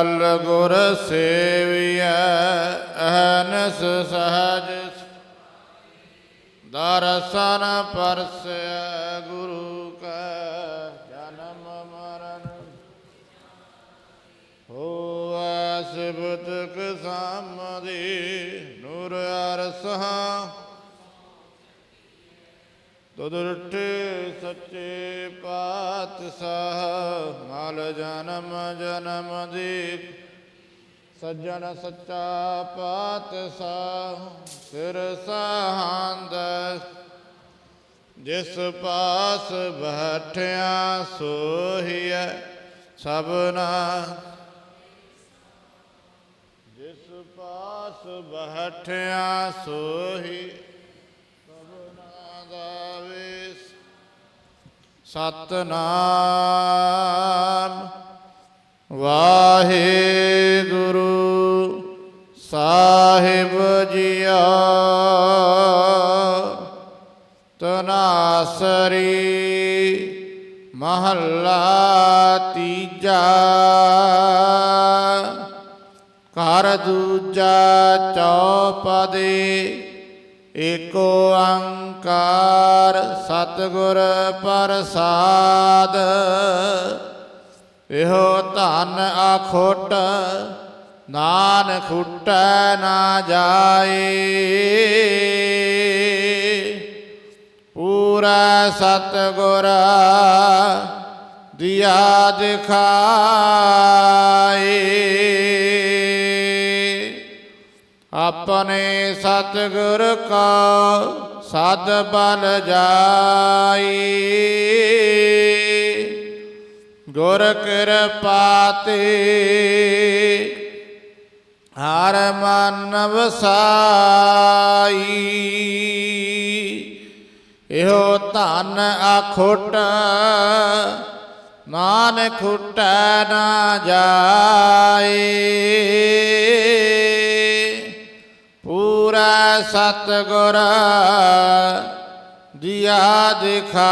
ਅਲ ਗੁਰ ਸੇਵੀਐ, ਅਹਨਸ ਸਹਜ ਦਰਸਨ ਪਰਸੈ ਗੁਰੂ ਕੈ ਜਨਮ ਮਰਨ। ਹੋਐ ਸਿਬਤਕ ਸਾਮਦੀ, ਨੂਰ ਅਰਸਹਾਂ ਤੁਦਰਠੇ ਪਾਤਸ਼ਾਹ ਮਲ ਜਨਮ ਜਨਮ ਦੀ ਸੱਜਣ ਸੱਚਾ ਪਾਤਸ਼ਾਹ, ਸਿਰ ਸਹੰਦ। ਜਿਸ ਪਾਸ ਬੈਠਿਆ, ਸੋਹੀਐ ਸਭਨਾ। ਜਿਸ ਪਾਸ ਬੈਠਿਆ, ਸੋਹੀ ਸਤਨਾਮ। ਵਾਹਿਗੁਰੂ ਸਾਹਿਬ ਜੀਆ। ਤਨਾਸਰੀ ਮਹੱਲਾ ਤੀਜਾ। ਘਰ ਦੂਜਾ ਚੌਪਦੇ। ਏਕ ਓੰਕਾਰ ਸਤਿਗੁਰ ਪ੍ਰਸਾਦ। ਇਹੋ ਧਨ ਆਖੋਟ ਨਾਨ ਖੁਟੈ ਨਾ ਜਾਏ। ਪੂਰਾ ਸਤਿਗੁਰ ਦਿਆ ਦਿਖਾਏ। ਆਪਣੇ ਸਤਿਗੁਰ ਕਾ ਸਦ ਬਲ ਜਾਈ। ਗੁਰ ਕਿਰਪਾ ਤੇ ਹਰ ਮਨ ਵਸਾਈ। ਇਹੋ ਧਨ ਆਖੋਟ ਮਾਨ ਖੁਟੈ ਨਾ ਜਾਏ। ਸਤਿਗੁਰ ਦਿਆ ਦਿਖਾਏ।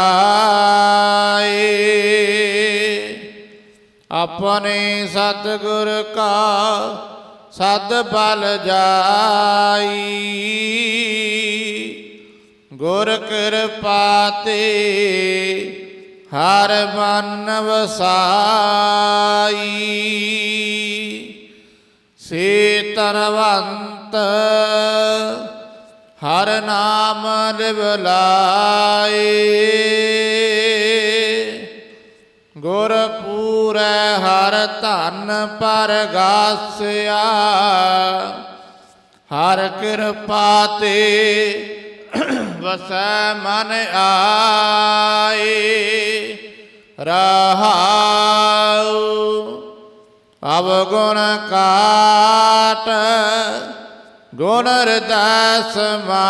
ਆਪਣੇ ਸਤਿਗੁਰ ਕਾ ਸਦ ਬਲ ਜਾਈ। ਗੁਰ ਕਿਰਪਾ ਤੇ ਹਰ ਮਨ ਵਸਾਈ। ਸੇ ਤਰਵੰਤ ਹਰ ਨਾਮ ਲਿਵਲਾਏ ਗੁਰ ਪੂਰੈ ਹਰ ਧਨ ਪਰਗਾਸਿਆ ਹਰ ਕਿਰਪਾ ਤੇ ਵਸੈ ਮਨ ਆਏ। ਰਹਾਉ ਅਵਗੁਣ ਕਾਟ ਗੁਣ ਹਿਰਦੈ ਸਮਾਏ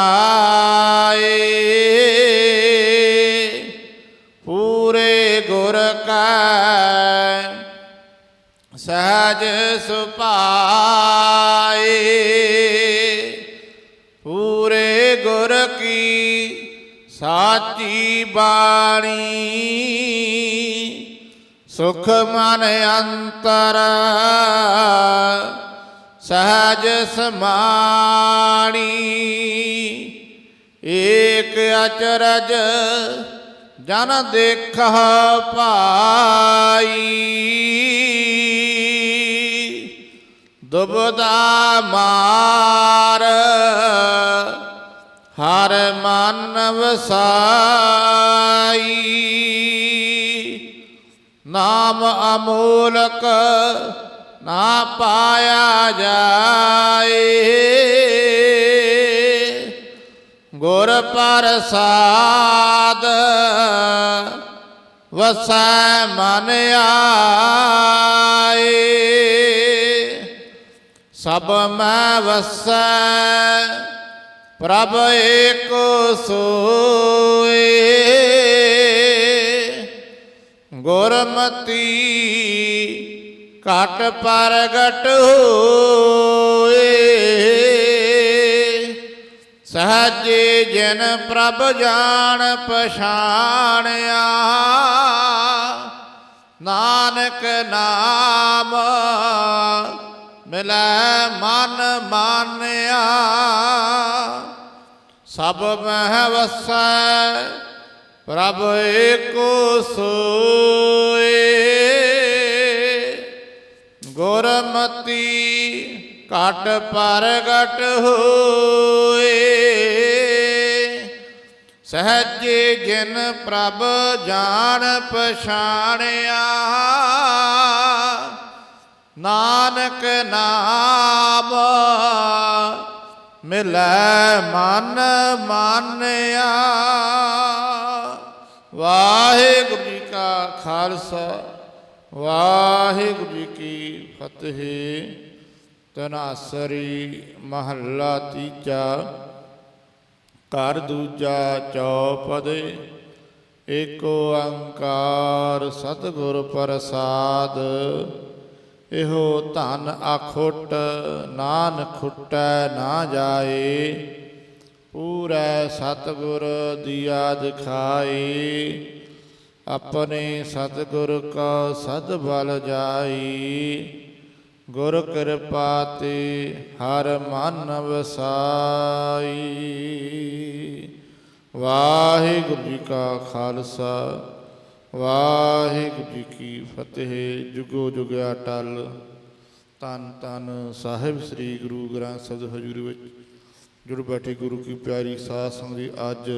ਪੂਰੇ ਗੁਰ ਕੈ ਸਹਜ ਸੁਪਾਏ ਪੂਰੇ ਗੁਰ ਕੀ ਸਾਚੀ ਬਾਣੀ। ਸੁਖ ਮਨ ਅੰਤਰ ਸਹਜ ਸਮਾਣੀ ਏਕ ਅਚਰਜ ਜਨ ਦੇਖ ਪਾਈ। ਦੁਬਦਾ ਮਾਰ ਹਰ ਮਨ ਵਸਾਈ ਨਾਮ ਅਮੋਲਕ ਨਾ ਪਾਇਆ ਜਾਏ। ਗੁਰ ਪ੍ਰਸਾਦ ਵਸੈ ਮਨ ਆਏ। ਸਭ ਮੈਂ ਵਸੈ, ਪ੍ਰਭ ਏਕ ਸੋਏ। ਗੁਰਮਤੀ ਘਟ ਪ੍ਰਗਟ ਹੋਏ। ਸਹਜੇ ਜਨ ਪ੍ਰਭ ਜਾਣ ਪਛਾਣਿਆ, ਨਾਨਕ ਨਾਮ ਮਿਲੈ ਮਨ ਮਾਨਿਆ। ਸਭ ਮਹਿ ਵਸੈ ਪ੍ਰਭ ਏਕੋ ਸੋਏ। ਗੁਰਮਤੀ ਘਟ ਪ੍ਰਗਟ ਹੋਏ। ਸਹਜੇ ਜਿਨ ਪ੍ਰਭ ਜਾਣ ਪਛਾਣਿਆ। ਨਾਨਕ ਨਾਮ ਮਿਲੈ ਮਨ ਮਾਨਿਆ। ਵਾਹਿਗੁਰੂ ਜੀ ਕਾ ਖਾਲਸਾ। ਵਾਹਿਗੁਰੂ ਜੀ ਕੀ ਫਤਿਹ। ਤਨਾਸਰੀ ਮਹੱਲਾ ਤੀਜਾ। ਘਰ ਦੂਜਾ ਚੌਪਦੇ। ਏਕ ਓੰਕਾਰ ਸਤਿਗੁਰ ਪ੍ਰਸਾਦ। ਇਹੋ ਧਨ ਆਖੁੱਟ ਨਾਨ ਖੁੱਟੈ ਨਾ ਜਾਏ। ਪੂਰੈ ਸਤਿਗੁਰ ਦੀਆ ਦਿਖਾਈ ਆਪਣੇ ਸਤਿਗੁਰ ਕਾ ਸਦ ਬਲ ਜਾਈ। ਗੁਰ ਕਿਰਪਾ ਤੇ ਹਰ ਮਨ ਵਸਾਈ। ਵਾਹਿਗੁਰੂ ਜੀ ਕਾ ਖਾਲਸਾ, ਵਾਹਿਗੁਰੂ ਜੀ ਕੀ ਫਤਿਹ। ਜੁਗੋ ਜੁਗਿਆ ਟਲ ਤਨ ਤਨ ਸਾਹਿਬ ਸ੍ਰੀ ਗੁਰੂ ਗ੍ਰੰਥ ਸਾਹਿਬ ਹਜ਼ੂਰ ਵਿੱਚ। ਜੁੜ ਬੈਠੇ ਗੁਰੂ ਕੀ ਪਿਆਰੀ ਸਾਧ ਸੰਗਤ ਜੀ ਅੱਜ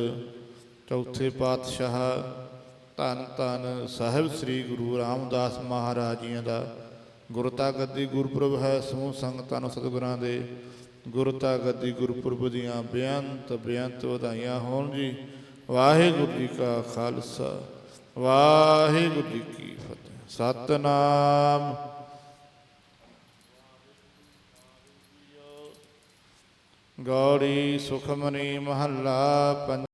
ਚੌਥੇ ਪਾਤਸ਼ਾਹ ਧੰਨ ਧੰਨ ਸਾਹਿਬ ਸ੍ਰੀ ਗੁਰੂ ਰਾਮਦਾਸ ਮਹਾਰਾਜ ਜੀਆਂ ਦਾ ਗੁਰਤਾ ਗੱਦੀ ਗੁਰਪੁਰਬ ਹੈ, ਸਮੂਹ ਸੰਗਤਾਂ ਨੂੰ ਸਤਿਗੁਰਾਂ ਦੇ। ਗੁਰਤਾ ਗੱਦੀ ਗੁਰਪੁਰਬ ਦੀਆਂ ਬੇਅੰਤ ਬੇਅੰਤ ਵਧਾਈਆਂ ਹੋਣ ਜੀ। ਵਾਹਿਗੁਰੂ ਜੀ ਕਾ ਖਾਲਸਾ, ਵਾਹਿਗੁਰੂ ਜੀ ਕੀ ਫਤਿਹ। ਸਤਨਾਮ। ਗੌੜੀ ਸੁਖਮਨੀ ਮਹੱਲਾ ਪੰਜ